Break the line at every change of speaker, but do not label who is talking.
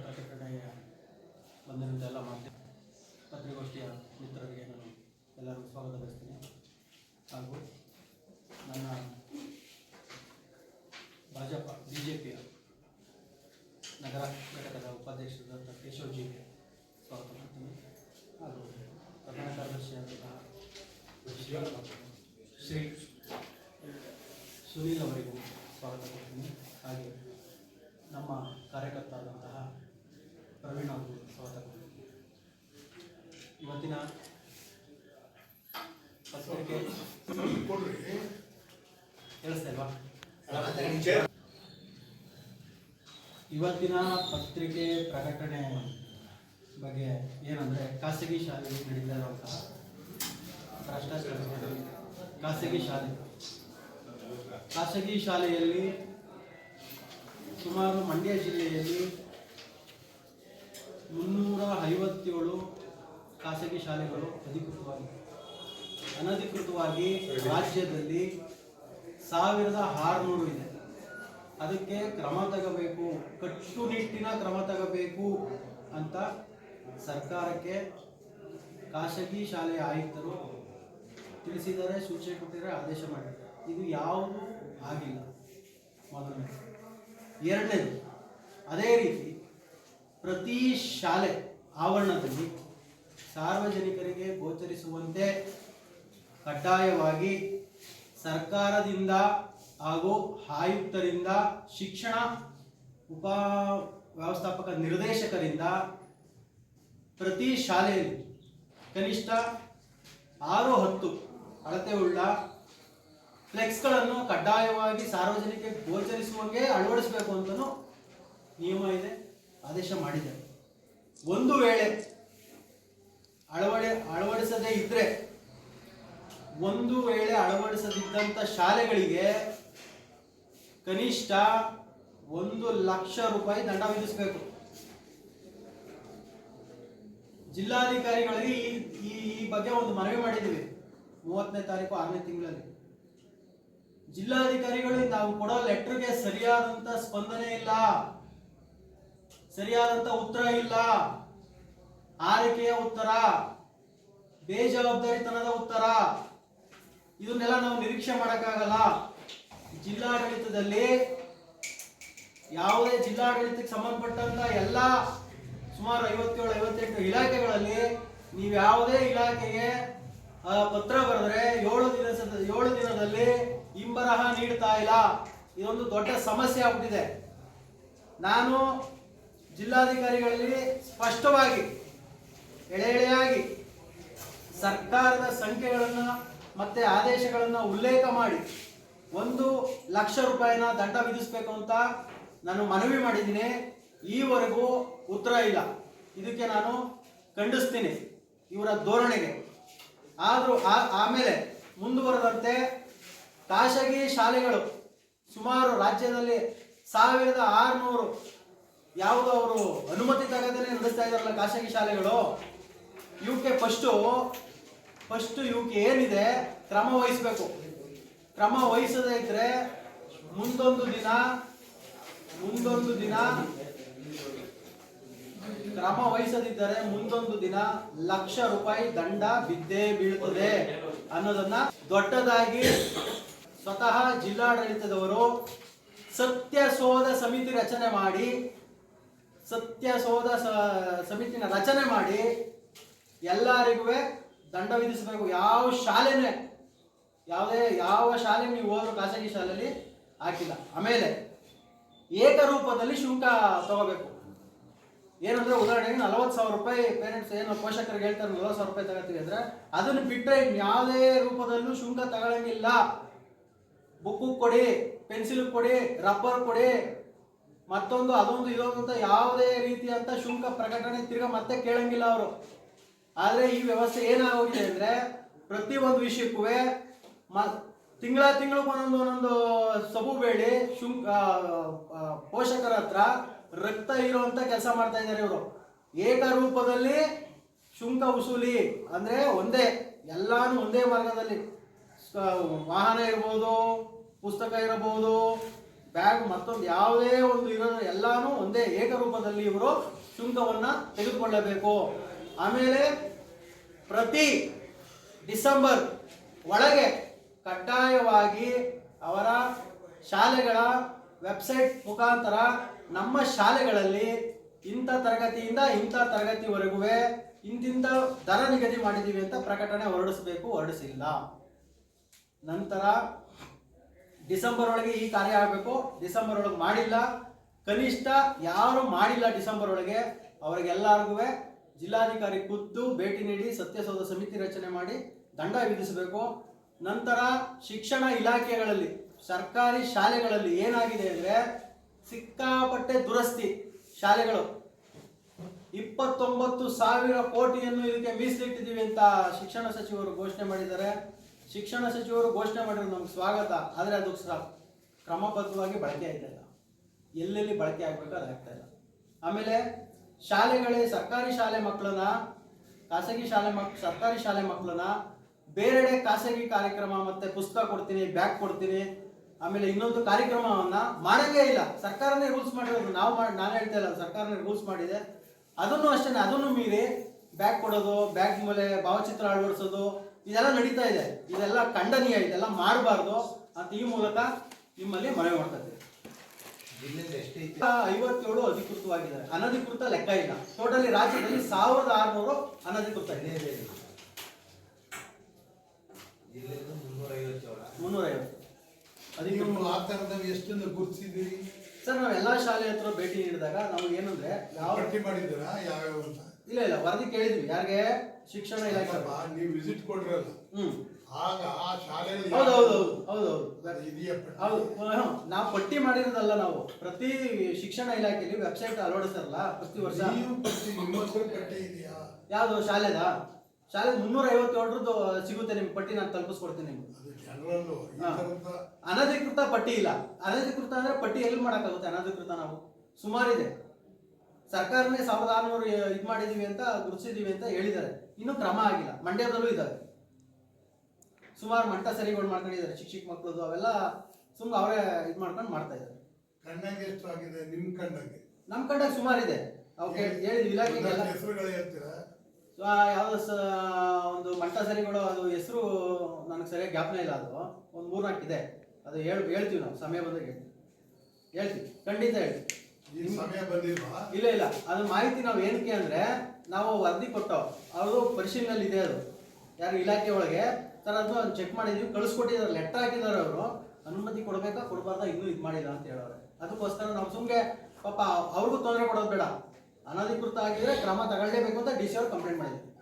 ಪ್ರಕಟಣೆಯ ಬಂದಿರುವಂಥ ಎಲ್ಲ ಮಾಧ್ಯಮ ಪತ್ರಿಕಾಗೋಷ್ಠಿಯ ಮಿತ್ರರಿಗೆ ನಾನು ಎಲ್ಲರಿಗೂ ಸ್ವಾಗತ ಬಯಸ್ತೀನಿ ಹಾಗೂ ನನ್ನ ಭಾಜಪ ಬಿ ಜೆ ಪಿಯ ನಗರ ಘಟಕದ ಉಪಾಧ್ಯಕ್ಷರಾದ ಕೇಶವ್ಜಿಗೆ ಸ್ವಾಗತ ಮಾಡ್ತೀನಿ. ಹಾಗೂ ಪ್ರಧಾನ ಕಾರ್ಯದರ್ಶಿಯಾದಂತಹ ಶ್ರೀ ಸುನೀಲ್ ಅವರಿಗೂ ಸ್ವಾಗತ ಕೊಡ್ತೀನಿ ಹಾಗೆ ನಮ್ಮ ಕಾರ್ಯಕರ್ತ ಆದಂತಹ ಪ್ರವೀಣ್ ಅವರು ಸ್ವಾಗತ ಇವತ್ತಿನ ಪತ್ರಿಕೆ ಇವತ್ತಿನ ಪತ್ರಿಕೆ ಪ್ರಕಟಣೆ ಬಗ್ಗೆ ಏನಂದ್ರೆ ಖಾಸಗಿ ಶಾಲೆಯಲ್ಲಿ ನಡೀತಾ ಇರುವಂತಹ ಭ್ರಷ್ಟಾಚಾರ ಖಾಸಗಿ ಶಾಲೆ. ಖಾಸಗಿ ಶಾಲೆಯಲ್ಲಿ ಸುಮಾರು ಮಂಡ್ಯ ಜಿಲ್ಲೆಯಲ್ಲಿ ಮುನ್ನೂರ ಐವತ್ತೇಳು ಖಾಸಗಿ ಶಾಲೆಗಳು ಅಧಿಕೃತವಾಗಿ ಅನಧಿಕೃತವಾಗಿ ರಾಜ್ಯದಲ್ಲಿ ಸಾವಿರದ ಆರುನೂರು ಇದೆ. ಅದಕ್ಕೆ ಕ್ರಮ ತಗೋಬೇಕು ಕಟ್ಟುನಿಟ್ಟಿನ ಕ್ರಮ ತಗೋಬೇಕು ಅಂತ ಸರ್ಕಾರಕ್ಕೆ ಖಾಸಗಿ ಶಾಲೆಯ ಆಯುಕ್ತರು ತಿಳಿಸಿದರೆ ಸೂಚನೆ ಕೊಟ್ಟಿದ್ದಾರೆ ಆದೇಶ ಮಾಡಿದ್ದಾರೆ. ಇದು ಯಾವುದು ಆಗಿಲ್ಲ. ಮೊದಲನೇ ಎರಡನೇದು ಅದೇ ರೀತಿ ಪ್ರತಿ ಶಾಲೆ ಆವರಣದಲ್ಲಿ ಸಾರ್ವಜನಿಕರಿಗೆ ಗೋಚರಿಸುವಂತೆ ಕಡ್ಡಾಯವಾಗಿ ಸರ್ಕಾರದಿಂದ ಹಾಗೂ ಆಯುಕ್ತರಿಂದ, ಶಿಕ್ಷಣ ಉಪ ವ್ಯವಸ್ಥಾಪಕ ನಿರ್ದೇಶಕರಿಂದ ಪ್ರತಿ ಶಾಲೆಯಲ್ಲಿ ಕನಿಷ್ಠ ಆರು ಹತ್ತು ಅಳತೆ ಉಳ್ಳ ಫ್ಲೆಕ್ಸ್ಗಳನ್ನು ಕಡ್ಡಾಯವಾಗಿ ಸಾರ್ವಜನಿಕ ಗೋಚರಿಸುವಂಗೆ ಅಳವಡಿಸಬೇಕು ಅಂತಲೂ ನಿಯಮ ಇದೆ. ಆದೇಶ ಮಾಡಿದೆ ಒಂದು ವೇಳೆ ಅಳವಡಿ ಅಳವಡಿಸದೇ ಇದ್ರೆ, ಒಂದು ವೇಳೆ ಅಳವಡಿಸದಿದ್ದಂಥ ಶಾಲೆಗಳಿಗೆ ಕನಿಷ್ಠ ಒಂದು ಲಕ್ಷ ರೂಪಾಯಿ ದಂಡ ವಿಧಿಸಬೇಕು. ಜಿಲ್ಲಾಧಿಕಾರಿಗಳಿಗೆ ಈ ಈ ಬಗ್ಗೆ ಒಂದು ಮನವಿ ಮಾಡಿದ್ದೀವಿ, ಮೂವತ್ತನೇ ತಾರೀಕು ಆರನೇ ತಿಂಗಳಲ್ಲಿ. ಜಿಲ್ಲಾಧಿಕಾರಿಗಳಿಗೆ ನಾವು ಕೊಡೋ ಲೆಟರ್ಗೆ ಸರಿಯಾದಂತ ಸ್ಪಂದನೆ ಇಲ್ಲ. ಸರಿಯಾದಂತ ಉತ್ತರ ಇಲ್ಲ. ಆರೈಕೆಯ ಉತ್ತರ, ಬೇಜವಾಬ್ದಾರಿತನದ ಉತ್ತರ. ಇದನ್ನೆಲ್ಲ ನಾವು ನಿರೀಕ್ಷೆ ಮಾಡೋಕ್ಕಾಗಲ್ಲ. ಜಿಲ್ಲಾಡಳಿತದಲ್ಲಿ ಯಾವುದೇ ಜಿಲ್ಲಾಡಳಿತಕ್ಕೆ ಸಂಬಂಧಪಟ್ಟಂತ ಎಲ್ಲ ಸುಮಾರು ಐವತ್ತೇಳು, ಐವತ್ತೆಂಟು ಇಲಾಖೆಗಳಲ್ಲಿ ನೀವು ಯಾವುದೇ ಇಲಾಖೆಗೆ ಪತ್ರ ಬರೆದ್ರೆ ಏಳು ದಿನ ಏಳು ದಿನದಲ್ಲಿ ಹಿಂಬರಹ ನೀಡ್ತಾ ಇಲ್ಲ. ಇದೊಂದು ದೊಡ್ಡ ಸಮಸ್ಯೆ ಆಗ್ಬಿಟ್ಟಿದೆ. ನಾನು ಜಿಲ್ಲಾಧಿಕಾರಿಗಳಲ್ಲಿ ಸ್ಪಷ್ಟವಾಗಿ ಎಳೆ ಎಳೆಯಾಗಿ ಸರ್ಕಾರದ ಸಂಖ್ಯೆಗಳನ್ನು ಮತ್ತೆ ಆದೇಶಗಳನ್ನು ಉಲ್ಲೇಖ ಮಾಡಿ ಒಂದು ಲಕ್ಷ ರೂಪಾಯಿನ ದಂಡ ವಿಧಿಸಬೇಕು ಅಂತ ನಾನು ಮನವಿ ಮಾಡಿದ್ದೀನಿ. ಈವರೆಗೂ ಉತ್ತರ ಇಲ್ಲ. ಇದಕ್ಕೆ ನಾನು ಖಂಡಿಸ್ತೀನಿ ಇವರ ಧೋರಣೆಗೆ. ಆದರೂ ಆಮೇಲೆ ಮುಂದುವರೆದಂತೆ ಖಾಸಗಿ ಶಾಲೆಗಳು ಸುಮಾರು ರಾಜ್ಯದಲ್ಲಿ ಸಾವಿರದ ಆರುನೂರು ಯಾವುದು ಅವರು ಅನುಮತಿ ತಗದೇ ನಡೆಸ್ತಾ ಇದಾರಲ್ಲ ಖಾಸಗಿ ಶಾಲೆಗಳು. ಇವಕ್ಕೆ ಫಸ್ಟು ಫಸ್ಟ್ ಇವಕ್ಕೆ ಏನಿದೆ, ಕ್ರಮ ವಹಿಸ್ಬೇಕು. ಕ್ರಮ ವಹಿಸದೇ ಇದ್ರೆ ಮುಂದೊಂದು ದಿನ ಮುಂದೊಂದು ದಿನ ಕ್ರಮ ವಹಿಸದಿದ್ದರೆ ಮುಂದೊಂದು ದಿನ ಲಕ್ಷ ರೂಪಾಯಿ ದಂಡ ಬಿದ್ದೇ ಬೀಳುತ್ತದೆ ಅನ್ನೋದನ್ನ ದೊಡ್ಡದಾಗಿ ಸ್ವತಃ ಜಿಲ್ಲಾಡಳಿತದವರು ಸತ್ಯ ಶೋಧ ಸಮಿತಿ ರಚನೆ ಮಾಡಿ ಸತ್ಯ ಶೋಧ ಸ- ಸಮಿತಿನ ರಚನೆ ಮಾಡಿ ಎಲ್ಲರಿಗೂ ದಂಡ ವಿಧಿಸಬೇಕು. ಯಾವ ಶಾಲೆನೇ, ಯಾವುದೇ, ಯಾವ ಶಾಲೆ ನೀವು ಹೋದ್ರು ಖಾಸಗಿ ಶಾಲೆಯಲ್ಲಿ ಹಾಕಿಲ್ಲ. ಆಮೇಲೆ ಏಕರೂಪದಲ್ಲಿ ಶುಲ್ಕ ತಗೋಬೇಕು. ಏನಂದ್ರೆ ಉದಾಹರಣೆಗೆ ನಲವತ್ತು ಸಾವಿರ ರೂಪಾಯಿ ಪೇರೆಂಟ್ಸ್ ಏನು ಪೋಷಕರಿಗೆ ಹೇಳ್ತಾರೆ, ನಲವತ್ತು ಸಾವಿರ ರೂಪಾಯಿ ತಗೋತೀವಿ ಅಂದ್ರೆ ಅದನ್ನು ಬಿಟ್ಟರೆ ಯಾವುದೇ ರೂಪದಲ್ಲೂ ಶುಲ್ಕ ತಗೊಳಂಗಿಲ್ಲ. ಬುಕ್ಕು ಕೊಡಿ, ಪೆನ್ಸಿಲ್ ಕೊಡಿ, ರಬ್ಬರ್ ಕೊಡಿ ಮತ್ತೊಂದು, ಅದೊಂದು ಇದೊಂದು ಯಾವುದೇ ರೀತಿಯಂತ ಶುಲ್ಕ ಪ್ರಕಟಣೆ ತಿರ್ಗಾ ಮತ್ತೆ ಕೇಳಂಗಿಲ್ಲ ಅವರು. ಆದ್ರೆ ಈ ವ್ಯವಸ್ಥೆ ಏನಾಗೋಗಿದೆ ಅಂದ್ರೆ ಪ್ರತಿ ಒಂದು ವಿಷಯಕ್ಕೂ ಮ, ತಿಂಗಳ ತಿಂಗಳು ಒಂದೊಂದು ಒಂದೊಂದು ಸಬು ಬೇಡಿ ಶುಂಕ ಪೋಷಕರ ಹತ್ರ ರಕ್ತ ಇರುವಂತ ಕೆಲಸ ಮಾಡ್ತಾ ಇದ್ದಾರೆ ಇವರು. ಏಕರೂಪದಲ್ಲಿ ಶುಂಕ ವಸೂಲಿ ಅಂದ್ರೆ ಒಂದೇ, ಎಲ್ಲಾನು ಒಂದೇ ಮಾರ್ಗದಲ್ಲಿ. ವಾಹನ ಇರ್ಬೋದು, ಪುಸ್ತಕ ಇರಬಹುದು ಬ್ಯಾಗ್ ಮತ್ತೊಂದು ಯಾವುದೇ ಒಂದು ಇರೋ ಎಲ್ಲಾನು ಒಂದೇ ಏಕರೂಪದಲ್ಲಿ ಇವರು ಶುಲ್ಕವನ್ನ ತೆಗೆದುಕೊಳ್ಳಬೇಕು. ಆಮೇಲೆ ಪ್ರತಿ ಡಿಸೆಂಬರ್ ಒಳಗೆ ಕಡ್ಡಾಯವಾಗಿ ಅವರ ಶಾಲೆಗಳ ವೆಬ್ಸೈಟ್ ಮುಖಾಂತರ ನಮ್ಮ ಶಾಲೆಗಳಲ್ಲಿ ಇಂಥ ತರಗತಿಯಿಂದ ಇಂಥ ತರಗತಿವರೆಗೂ ಇಂತಿಂಥ ದರ ನಿಗದಿ ಮಾಡಿದ್ದೀವಿ ಅಂತ ಪ್ರಕಟಣೆ ಹೊರಡಿಸಬೇಕು, ಹೊರಡಿಸಿಲ್ಲ. ನಂತರ ಡಿಸೆಂಬರ್ ಒಳಗೆ ಈ ಕಾರ್ಯ ಆಗಬೇಕು. ಡಿಸೆಂಬರ್ ಒಳಗೆ ಮಾಡಿಲ್ಲ. ಕನಿಷ್ಠ ಯಾರು ಮಾಡಿಲ್ಲ ಡಿಸೆಂಬರ್ ಒಳಗೆ ಅವರಿಗೆಲ್ಲರಿಗೂ ಜಿಲ್ಲಾಧಿಕಾರಿ ಖುದ್ದು ಭೇಟಿ ನೀಡಿ ಸತ್ಯಸೌಧ ಸಮಿತಿ ರಚನೆ ಮಾಡಿ ದಂಡ ವಿಧಿಸಬೇಕು. ನಂತರ ಶಿಕ್ಷಣ ಇಲಾಖೆಗಳಲ್ಲಿ, ಸರ್ಕಾರಿ ಶಾಲೆಗಳಲ್ಲಿ ಏನಾಗಿದೆ ಅಂದ್ರೆ ಸಿಕ್ಕಾಪಟ್ಟೆ ದುರಸ್ತಿ ಶಾಲೆಗಳು. ಇಪ್ಪತ್ತೊಂಬತ್ತು ಸಾವಿರ ಕೋಟಿಯನ್ನು ಇದಕ್ಕೆ ಮೀಸಲಿಟ್ಟಿದ್ದೀವಿ ಅಂತ ಶಿಕ್ಷಣ ಸಚಿವರು ಘೋಷಣೆ ಮಾಡಿದ್ದಾರೆ. ಶಿಕ್ಷಣ ಸಚಿವರು ಘೋಷಣೆ ಮಾಡಿರೋ ನಮ್ಗೆ ಸ್ವಾಗತ, ಆದರೆ ಅದು ಕ್ರಮಬದ್ಧವಾಗಿ ಬಳಕೆ ಆಗ್ತಾ ಇಲ್ಲ. ಎಲ್ಲೆಲ್ಲಿ ಬಳಕೆ ಆಗ್ಬೇಕು ಅದು ಆಗ್ತಾ ಇಲ್ಲ. ಆಮೇಲೆ ಶಾಲೆಗಳೇ ಸರ್ಕಾರಿ ಶಾಲೆ ಮಕ್ಕಳನ್ನ, ಖಾಸಗಿ ಶಾಲೆ ಮಕ್, ಸರ್ಕಾರಿ ಶಾಲೆ ಮಕ್ಕಳನ್ನ ಬೇರೆಡೆ ಖಾಸಗಿ ಕಾರ್ಯಕ್ರಮ ಮತ್ತೆ ಪುಸ್ತಕ ಕೊಡ್ತೀನಿ, ಬ್ಯಾಗ್ ಕೊಡ್ತೀನಿ, ಆಮೇಲೆ ಇನ್ನೊಂದು ಕಾರ್ಯಕ್ರಮವನ್ನ ಮಾಡಂಗೇ ಇಲ್ಲ. ಸರ್ಕಾರನೇ ರೂಲ್ಸ್ ಮಾಡಿರೋದು, ನಾವು ಮಾಡಿ, ನಾನು ಹೇಳ್ತಾ ಇಲ್ಲ, ಸರ್ಕಾರನೇ ರೂಲ್ಸ್ ಮಾಡಿದೆ. ಅದನ್ನು ಅಷ್ಟೇ ಅದನ್ನು ಮೀರಿ ಬ್ಯಾಗ್ ಕೊಡೋದು, ಬ್ಯಾಗ್ ಮೇಲೆ ಭಾವಚಿತ್ರ ಅಳವಡಿಸೋದು ಇದೆಲ್ಲ ನಡೀತಾ ಇದೆ. ಇದೆಲ್ಲ ಖಂಡನೀಯ ಇದೆಲ್ಲ ಮಾಡಬಾರ್ದು ಅಂತ ಈ ಮೂಲಕ ನಿಮ್ಮಲ್ಲಿ ಮನವಿ ಮಾಡ್ತಾ ಇದ್ದೇನೆ.
ಜಿಲ್ಲೆಯಲ್ಲಿ ಎಷ್ಟೈತಿ
ಐವತ್ತೇಳು ಅಧಿಕೃತವಾಗಿದ್ದಾರೆ. ಅನಧಿಕೃತ ಲೆಕ್ಕ ಇಲ್ಲ. ಟೋಟಲಿ ರಾಜ್ಯದಲ್ಲಿ ಸಾವಿರದ ಆರುನೂರು ಅನಧಿಕೃತ ಇದೆ.
ಗುರುತಿಸಿದ್ದೀರಿ?
ಸರ್ ನಾವು ಎಲ್ಲಾ ಶಾಲೆ ಹತ್ರ ಭೇಟಿ ನೀಡಿದಾಗ ನಾವು ಏನಂದ್ರೆ ಯಾವ
ಪಟ್ಟಿ ಮಾಡಿದ್ದೀರಾ? ಯಾವ್ಯಾವ ಅಂತ?
ಇಲ್ಲ ಇಲ್ಲ ವರದಿ ಕೇಳಿದ್ವಿ. ಯಾರಿಗೆ? ಶಿಕ್ಷಣ ಇಲಾಖೆ
ನೀವು ವಿಸಿಟ್ ಕೊಡ್ರಲ್ಲ
ಹ್ಮ್.
ಆಗ ಆ ಶಾಲೆಯಲ್ಲಿ
ಹೌದು ಹೌದು ಹೌದು ಹೌದು ಹೌದು.
ಅದು ಇದೆಯಾ ಪಟ್ಟಿ?
ಹೌದು. ನಾವು ಪಟ್ಟಿ ಮಾಡಿರೋದಲ್ಲ ನಾವು. ಪ್ರತಿ ಶಿಕ್ಷಣ ಇಲಾಖೆಯಲ್ಲಿ ವೆಬ್ಸೈಟ್ ಅಳವಡಿಸ್ತಾರಲ್ಲ ಪ್ರತಿ ವರ್ಷ.
ನೀವು ಪಟ್ಟಿ ನಿಮ್ಮ ಹತ್ರ ಪಟ್ಟಿ ಇದೆಯಾ?
ಯಾವುದು ಶಾಲೆದ? ಶಾಲೆ ಮುನ್ನೂರ ಐವತ್ತೇಳರದ್ದು ಸಿಗುತ್ತೆ ನಿಮ್ಗೆ ಪಟ್ಟಿ ನಾನು ತಲುಪಿಸ್ಕೊಡ್ತೀನಿ ನಿಮ್ಗೆ. ಅನಧಿಕೃತ ಪಟ್ಟಿ ಇಲ್ಲ. ಅನಧಿಕೃತ ಅಂದ್ರೆ ಪಟ್ಟಿ ಎಲ್ಲಿ ಮಾಡಕ್ಕಾಗುತ್ತೆ? ಅನಧಿಕೃತ ನಾವು. ಸುಮಾರಿದೆ. ಸರ್ಕಾರನೇ ಸಾವಿರದ ಆರುನೂರು ಇದು ಮಾಡಿದೀವಿ ಅಂತ ಗುರುತಿಸಿದೀವಿ ಅಂತ ಹೇಳಿದ್ದಾರೆ. ಇನ್ನೂ ಕ್ರಮ ಆಗಿಲ್ಲ. ಮಂಡ್ಯದಲ್ಲೂ ಇದ್ದಾರೆ ಸುಮಾರು ಮಂಟ ಸರಿಗಳು ಮಾಡ್ಕೊಂಡಿದ್ದಾರೆ. ಚಿಕ್ಕ ಚಿಕ್ಕ ಮಕ್ಕಳದು ಅವೆಲ್ಲ ಸುಮ್ಮನೆ ಅವರೇ ಇದು ಮಾಡ್ಕೊಂಡು ಮಾಡ್ತಾ ಇದ್ದಾರೆ.
ಕಣ್ಣಾಗೆ ಎಷ್ಟು ಆಗಿದೆ? ನಿಮ್ ಕಣ್ಣಾಗೆ?
ನಮ್ಮ ಕಡೆ ಸುಮಾರಿದೆ. ಅವಕ್ಕೆ ಹೇಳಿದ್ವಿ ಇಲಾಖೆಗೆಲ್ಲ
ಹೆಸರುಗಳು ಹೇಳ್ತೀರಾ?
ಯಾವ್ದು ಒಂದು ಮಂಟ ಸರಿಗಳು ಅದು ಹೆಸರು ನನಗೆ ಸರಿಯಾಗಿ ಜ್ಞಾಪನ ಇಲ್ಲ ಅದು. ಒಂದು ಮೂರ್ನಾಲ್ಕು ಇದೆ. ಅದು ಹೇಳ್ ಹೇಳ್ತೀವಿ ನಾವು. ಸಮಯ ಬಂದಾಗ ಹೇಳ್ತೀವಿ. ಹೇಳ್ತೀವಿ. ಖಂಡಿತ ಹೇಳ್ತೀವಿ. ಇಲ್ಲ ಇಲ್ಲ. ಅದ್ರ ಮಾಹಿತಿ ನಾವು ಏನಕ್ಕೆ ಅಂದ್ರೆ, ನಾವು ವರದಿ ಕೊಟ್ಟವ್ ಅವರು ಪರಿಶೀಲನೆ ಇದೆ ಅದು. ಯಾರು ಇಲಾಖೆ ಒಳಗೆ, ಸರ್ ಅದನ್ನ ಚೆಕ್ ಮಾಡಿದ್ವಿ, ಕಳಿಸ್ಕೊಟ್ಟಿದ್ದಾರೆ ಲೆಟರ್ ಹಾಕಿದ್ದಾರೆ ಅವರು. ಅನುಮತಿ ಕೊಡ್ಬೇಕಾ, ಕೊಡಬಾರ್ದ, ಇನ್ನೂ ಇದು ಮಾಡಿಲ್ಲ ಅಂತ ಹೇಳೋರು ಅದಕ್ಕೋಸ್ಕರ ನಾವು ಸುಮ್ಗೆ ಪಾಪ, ಅವ್ರಿಗೂ ತೊಂದರೆ ಕೊಡೋದು ಬೇಡ. ಅನಧಿಕೃತ ಆಗಿದ್ರೆ ಕ್ರಮ ತಗೊಳ್ಳೇಬೇಕು ಅಂತ ಡಿ ಸಿ ಅವ್ರು ಕಂಪ್ಲೇಂಟ್ ಮಾಡಿದ್ವಿ